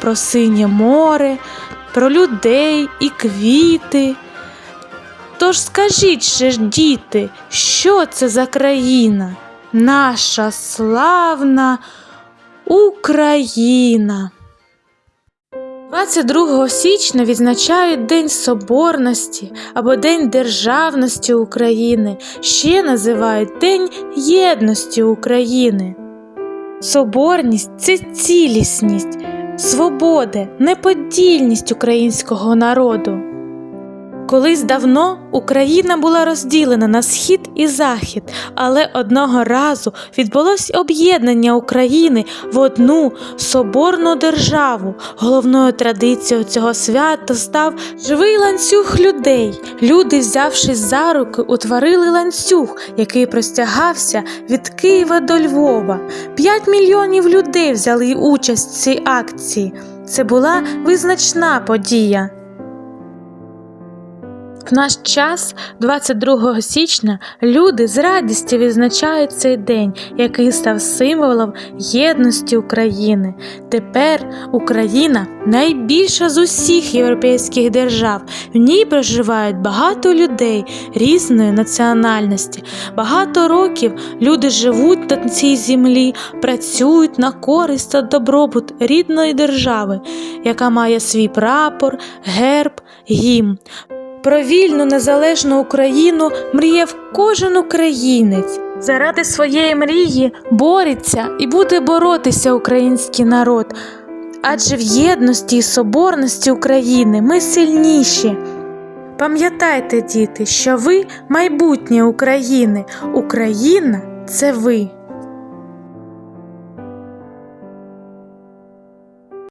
про синє море, про людей і квіти. Тож скажіть же діти, що це за країна? Наша славна Україна. 22 січня відзначають День Соборності або День Державності України, ще називають День Єдності України. Соборність це цілісність, свобода, неподільність українського народу. Колись давно Україна була розділена на схід і захід, але одного разу відбулось об'єднання України в одну соборну державу. Головною традицією цього свята став живий ланцюг людей. Люди, взявшись за руки, утворили ланцюг, який простягався від Києва до Львова. П'ять мільйонів людей взяли участь в цій акції. Це була визначна подія. В наш час, 22 січня, люди з радістю відзначають цей день, який став символом єдності України. Тепер Україна найбільша з усіх європейських держав. В ній проживають багато людей різної національності. Багато років люди живуть на цій землі, працюють на користь та добробут рідної держави, яка має свій прапор, герб, гімн. Про вільну незалежну Україну мріяв кожен українець. Заради своєї мрії бореться і буде боротися український народ. Адже в єдності і соборності України ми сильніші. Пам'ятайте, діти, що ви майбутнє України. Україна це ви.